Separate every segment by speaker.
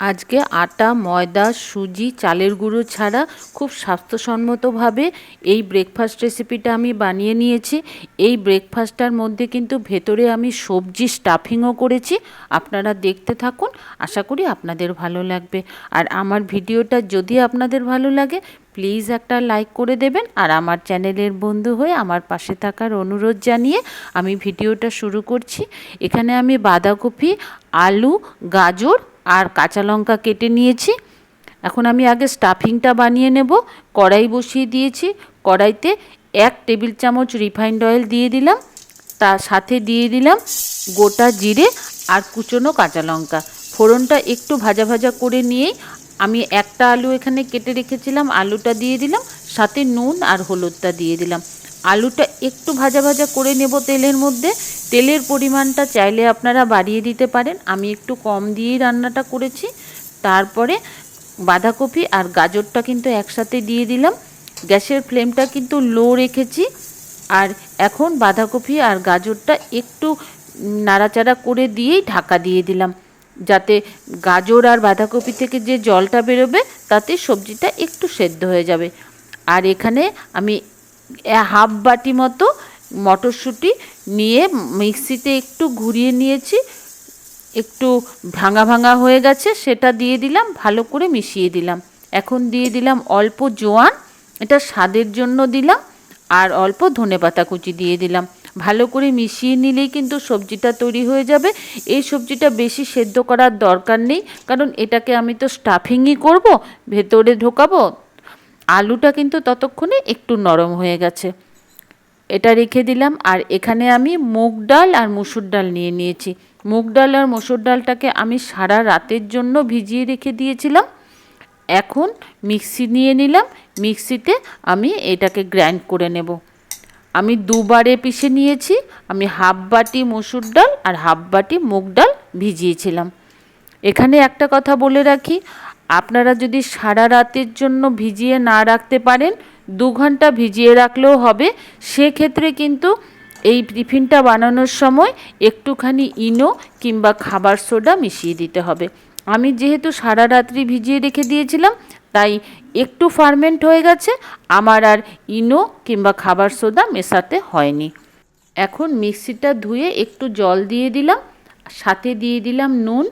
Speaker 1: আজকে আটা, ময়দা, সুজি, চালের গুঁড়ো ছাড়া খুব স্বাস্থ্যসম্মতভাবে এই ব্রেকফাস্ট রেসিপিটা আমি বানিয়ে নিয়েছি। এই ব্রেকফাস্টটার মধ্যে কিন্তু ভেতরে আমি সবজি স্টাফিংও করেছি। আপনারা দেখতে থাকুন, আশা করি আপনাদের ভালো লাগবে। আর আমার ভিডিওটা যদি আপনাদের ভালো লাগে প্লিজ একটা লাইক করে দেবেন। আর আমার চ্যানেলের বন্ধু হয়ে আমার পাশে থাকার অনুরোধ জানিয়ে আমি ভিডিওটা শুরু করছি। এখানে আমি বাঁধাকপি, আলু, গাজর আর কাঁচা লঙ্কা কেটে নিয়েছি। এখন আমি আগে স্টাফিংটা বানিয়ে নেব। কড়াই বসিয়ে দিয়েছি। কড়াইতে এক টেবিল চামচ রিফাইন্ড অয়েল দিয়ে দিলাম। তার সাথে দিয়ে দিলাম গোটা জিরে আর কুচনো কাঁচা লঙ্কা। ফোড়নটা একটু ভাজা ভাজা করে নিয়েই আমি একটা আলু এখানে কেটে রেখেছিলাম। আলুটা দিয়ে দিলাম। সাথে নুন আর হলুদটা দিয়ে দিলাম। আলুটা একটু ভাজা ভাজা করে নেব তেলের মধ্যে। তেলের পরিমাণটা চাইলে আপনারা বাড়িয়ে দিতে পারেন। আমি একটু কম দিয়েই রান্নাটা করেছি। তারপরে বাঁধাকপি আর গাজরটা কিন্তু একসাথে দিয়ে দিলাম। গ্যাসের ফ্লেমটা কিন্তু লো রেখেছি। আর এখন বাঁধাকপি আর গাজরটা একটু নাড়াচাড়া করে দিয়েই ঢাকা দিয়ে দিলাম। যাতে গাজর আর বাঁধাকপি থেকে যে জলটা বেরোবে, তাতে সবজিটা একটু সেদ্ধ হয়ে যাবে। আর এখানে আমি হাফ বাটি মতো মটরশুঁটি নিয়ে মিক্সিতে একটু ঘুরিয়ে নিয়েছি। একটু ভাঙা ভাঙা হয়ে গেছে, সেটা দিয়ে দিলাম, ভালো করে মিশিয়ে দিলাম। এখন দিয়ে দিলাম অল্প জোয়ান, এটা স্বাদের জন্য দিলাম, আর অল্প ধনে পাতা কুচি দিয়ে দিলাম। ভালো করে মিশিয়ে নিলেই কিন্তু সবজিটা তৈরি হয়ে যাবে। এই সবজিটা বেশি সেদ্ধ করার দরকার নেই, কারণ এটাকে আমি তো স্টাফিংই করব, ভেতরে ঢোকাবো আলুটা কিন্তু ততক্ষণে একটু নরম হয়ে গেছে। এটা রেখে দিলাম, আর এখানে আমি মুগ ডাল আর মুসুর ডাল নিয়ে নিয়েছি। মুগ ডাল আর মসুর ডালটাকে আমি সারা রাতের জন্য ভিজিয়ে রেখে দিয়েছিলাম। এখন মিক্সি নিয়ে নিলাম, মিক্সিতে আমি এটাকে গ্রাইন্ড করে নেব। আমি দুবারে পিষে নিয়েছি, আমি হাফ বাটি মসুর ডাল আর হাফ বাটি মুগ ডাল ভিজিয়েছিলাম। এখানে একটা কথা বলে রাখি আপনারা যদি সারা রাতের জন্য ভিজিয়ে না রাখতে পারেন, দু ঘণ্টা ভিজিয়ে রাখলেও হবে, সেক্ষেত্রে কিন্তু এই টিফিনটা বানানোর সময় একটুখানি ইনো কিংবা খাবার সোডা মিশিয়ে দিতে হবে। আমি যেহেতু সারা রাত্রি ভিজিয়ে রেখে দিয়েছিলাম, তাই একটু ফার্মেন্ট হয়ে গেছে, আমার আর ইনো কিংবা খাবার সোডা মেশাতে হয়নি। এখন মিক্সিটা ধুয়ে একটু জল দিয়ে দিলাম, সাথে দিয়ে দিলাম নুন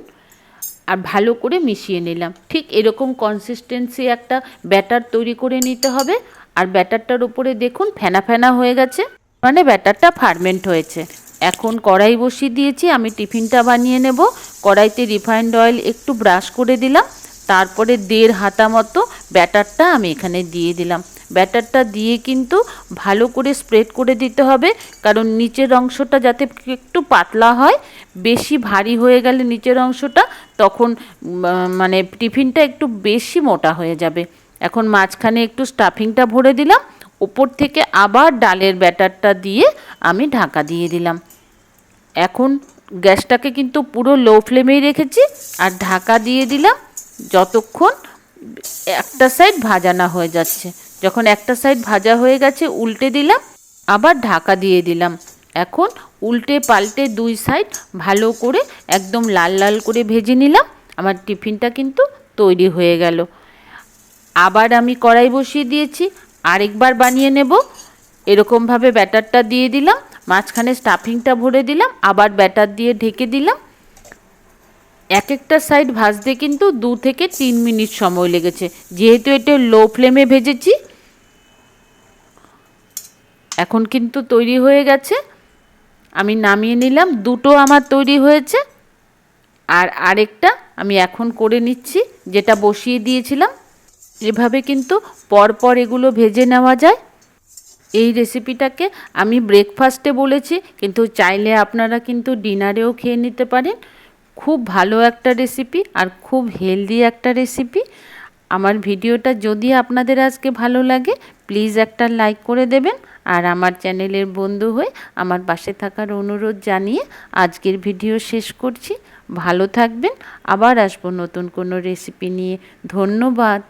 Speaker 1: আর ভালো করে মিশিয়ে নিলাম। ঠিক এরকম কনসিস্টেন্সি একটা ব্যাটার তৈরি করে নিতে হবে। আর ব্যাটারটার উপরে দেখুন ফেনা ফেনা হয়ে গেছে। মানে ব্যাটারটা ফার্মেন্ট হয়েছে। এখন কড়াই বসিয়ে দিয়েছি, আমি টিফিনটা বানিয়ে নেব। কড়াইতে রিফাইন্ড অয়েল একটু ব্রাশ করে দিলাম। তারপরে দেড় হাতা মতো ব্যাটারটা আমি এখানে দিয়ে দিলাম। ব্যাটারটা দিয়ে কিন্তু ভালো করে স্প্রেড করে দিতে হবে। কারণ নিচের অংশটা যাতে একটু পাতলা হয়, বেশি ভারী হয়ে গেলে নিচের অংশটা তখন মানে টিফিনটা একটু বেশি মোটা হয়ে যাবে। এখন মাঝখানে একটু স্টাফিংটা ভরে দিলাম। ওপর থেকে আবার ডালের ব্যাটারটা দিয়ে আমি ঢাকা দিয়ে দিলাম। এখন গ্যাসটাকে কিন্তু পুরো লো ফ্লেমেই রেখেছি আর ঢাকা দিয়ে দিলাম। যতক্ষণ একটা সাইড ভাজা না হয়ে যাচ্ছে। যখন একটা সাইড ভাজা হয়ে গেছে, উল্টে দিলাম, আবার ঢাকা দিয়ে দিলাম। এখন উল্টে পাল্টে দুই সাইড ভালো করে একদম লাল লাল করে ভেজে নিলাম। আমার টিফিনটা কিন্তু তৈরি হয়ে গেল। আবার আমি কড়াই বসিয়ে দিয়েছি, আরেকবার বানিয়ে নেব। এরকমভাবে ব্যাটারটা দিয়ে দিলাম, মাঝখানে স্টাফিংটা ভরে দিলাম, আবার ব্যাটার দিয়ে ঢেকে দিলাম। এক একটা সাইড ভাজতে কিন্তু দু থেকে তিন মিনিট সময় লেগেছে। যেহেতু এটা লো ফ্লেমে ভেজেছি এখন কিন্তু তৈরি হয়ে গেছে। আমি নামিয়ে নিলাম, দুটো আমার তৈরি হয়েছে। আর আরেকটা আমি এখন করে নিচ্ছি, যেটা বসিয়ে দিয়েছিলাম। এভাবে কিন্তু পরপর এগুলো ভেজে নেওয়া যায়। এই রেসিপিটাকে আমি ব্রেকফাস্টে বলেছি, কিন্তু চাইলে আপনারা কিন্তু ডিনারেও খেয়ে নিতে পারেন। খুব ভালো একটা রেসিপি আর খুব হেলদি একটা রেসিপি। আমার ভিডিওটা যদি আপনাদের আজকে ভালো লাগে প্লিজ একটা লাইক করে দেবেন। আর আমার চ্যানেলের বন্ধু হয়ে আমার পাশে থাকার অনুরোধ জানিয়ে আজকের ভিডিও শেষ করছি। ভালো থাকবেন। আবার আসব নতুন কোনো রেসিপি নিয়ে। ধন্যবাদ।